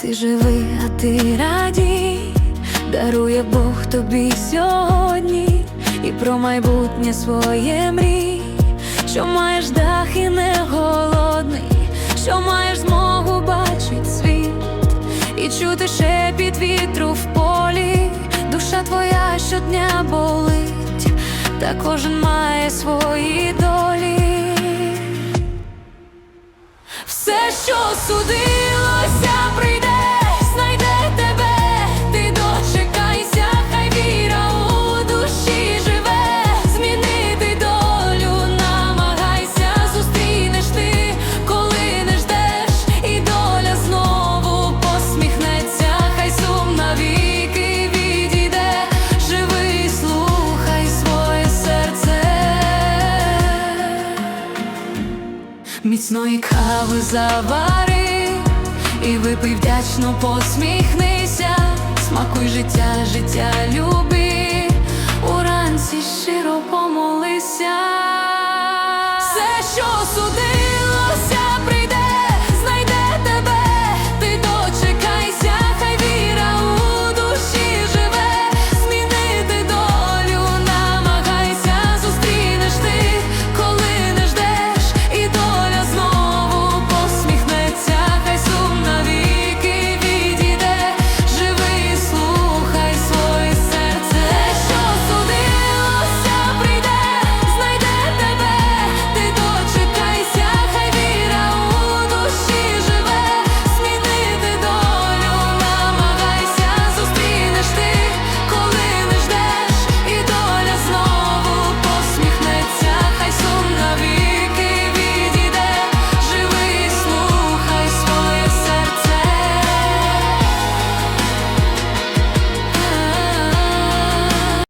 Ти живий, а ти радій, дарує Бог тобі сьогодні і про майбутнє своє мрій, що маєш дах і не голодний, що маєш змогу бачить світ і чути шепіт вітру в полі, душа твоя щодня болить, та кожен має свої долі. Все, що судилося, прийде, Міцної кави завари і випий вдячно посміхнися, смакуй життя, життя люби, уранці щиро помолися. Все, що судив.